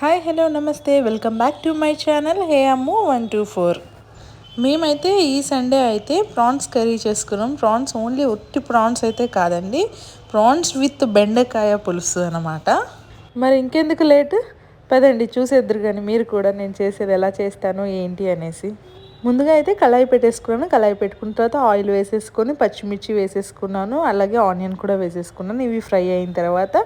Hi hello నమస్తే. Welcome back to my channel. Hey Ammu one two four. మేమైతే ఈ Sunday అయితే prawns curry చేసుకున్నాం. ప్రాన్స్ ఓన్లీ ఒట్టి ప్రాన్స్ అయితే కాదండి. ప్రాన్స్ విత్ బెండకాయ పులుసు అనమాట మరి ఇంకెందుకు లేట్? పదండి చూసేద్దరు కానీ మీరు కూడా నేను చేసేది ఎలా చేస్తాను ఏంటి అనేసి. ముందుగా అయితే కళాయి పెట్టేసుకున్నాను. కళాయి పెట్టుకున్న తర్వాత ఆయిల్ వేసేసుకొని పచ్చిమిర్చి వేసేసుకున్నాను. అలాగే ఆనియన్ కూడా వేసేసుకున్నాను. ఇవి ఫ్రై అయిన తర్వాత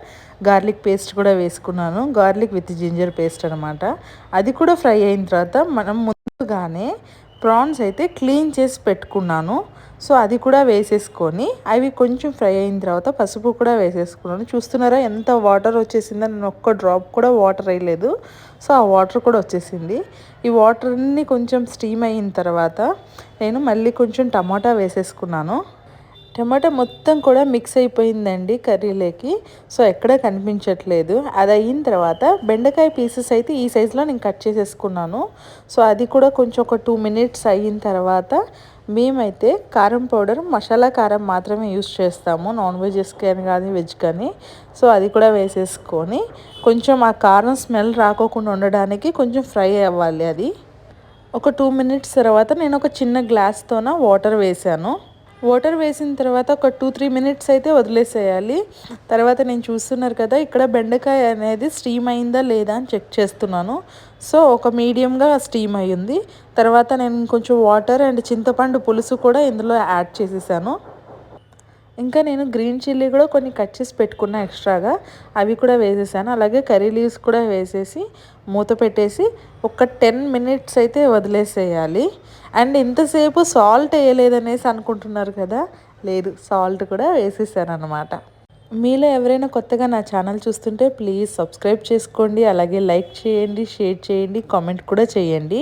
గార్లిక్ పేస్ట్ కూడా వేసుకున్నాను. గార్లిక్ విత్ జింజర్ పేస్ట్ అనమాట అది కూడా ఫ్రై అయిన తర్వాత మనం ముందుగానే ప్రాన్స్ అయితే క్లీన్ చేసి పెట్టుకున్నాను. సో అది కూడా వేసేసుకొని అవి కొంచెం ఫ్రై అయిన తర్వాత పసుపు కూడా వేసేసుకున్నాను. చూస్తున్నారా ఎంత వాటర్ వచ్చేసిందో నేను ఒక్క డ్రాప్ కూడా వాటర్ వేయలేదు. సో ఆ వాటర్ కూడా వచ్చేసింది. ఈ వాటర్ అన్నీ కొంచెం స్టీమ్ అయిన తర్వాత నేను మళ్ళీ కొంచెం టమాటా వేసేసుకున్నాను. టమాటా మొత్తం కూడా మిక్స్ అయిపోయిందండి కర్రీలోకి. సో ఎక్కడా కనిపించట్లేదు. అది అయిన తర్వాత బెండకాయ పీసెస్ అయితే ఈ సైజులో నేను కట్ చేసేసుకున్నాను. సో అది కూడా కొంచెం ఒక టూ మినిట్స్ అయిన తర్వాత మేమైతే కారం పౌడర్ మసాలా కారం మాత్రమే యూస్ చేస్తాము. నాన్ వెజెస్ కానీ కానీ వెజ్ కానీ. సో అది కూడా వేసేసుకొని కొంచెం ఆ కారం స్మెల్ రాకోకుండా ఉండడానికి కొంచెం ఫ్రై అవ్వాలి అది. ఒక టూ మినిట్స్ తర్వాత నేను ఒక చిన్న గ్లాస్తోన వాటర్ వేసాను. వాటర్ వేసిన తర్వాత ఒక టూ త్రీ మినిట్స్ అయితే వదిలేసేయాలి. తర్వాత నేను చూస్తున్నారు కదా ఇక్కడ బెండకాయ అనేది స్టీమ్ అయిందా లేదా అని చెక్ చేస్తున్నాను. సో ఒక మీడియంగా స్టీమ్ అయ్యింది. తర్వాత నేను కొంచెం వాటర్ అండ్ చింతపండు పులుసు కూడా ఇందులో యాడ్ చేసేసాను. ఇంకా నేను గ్రీన్ చిల్లీ కూడా కొన్ని కట్ చేసి పెట్టుకున్నా ఎక్స్ట్రాగా. అవి కూడా వేసేసాను. అలాగే కర్రీ లీవ్స్ కూడా వేసేసి మూత పెట్టేసి ఒక టెన్ మినిట్స్ అయితే వదిలేసేయాలి. అండ్ ఇంతసేపు సాల్ట్ వేయలేదనేసి అనుకుంటున్నారు కదా? లేదు సాల్ట్ కూడా వేసేసాను అనమాట మీలో ఎవరైనా కొత్తగా నా ఛానల్ చూస్తుంటే ప్లీజ్ సబ్స్క్రైబ్ చేసుకోండి అలాగే లైక్ చేయండి షేర్ చేయండి కామెంట్ కూడా చేయండి.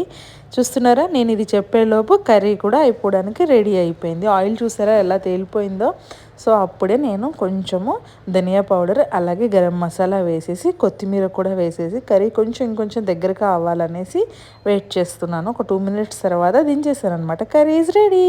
చూస్తున్నారా? నేను ఇది చెప్పేలోపు కర్రీ కూడా అయిపోవడానికి రెడీ అయిపోయింది. ఆయిల్ చూసారా ఎలా తేలిపోయిందో? సో అప్పుడే నేను కొంచెము ధనియా పౌడర్ అలాగే గరం మసాలా వేసేసి కొత్తిమీర కూడా వేసేసి కర్రీ కొంచెం ఇంకొంచెం దగ్గరగా అవ్వాలనేసి వెయిట్ చేస్తున్నాను. ఒక టూ మినిట్స్ తర్వాత దించేసాను అనమాట కర్రీ ఈజ్ రెడీ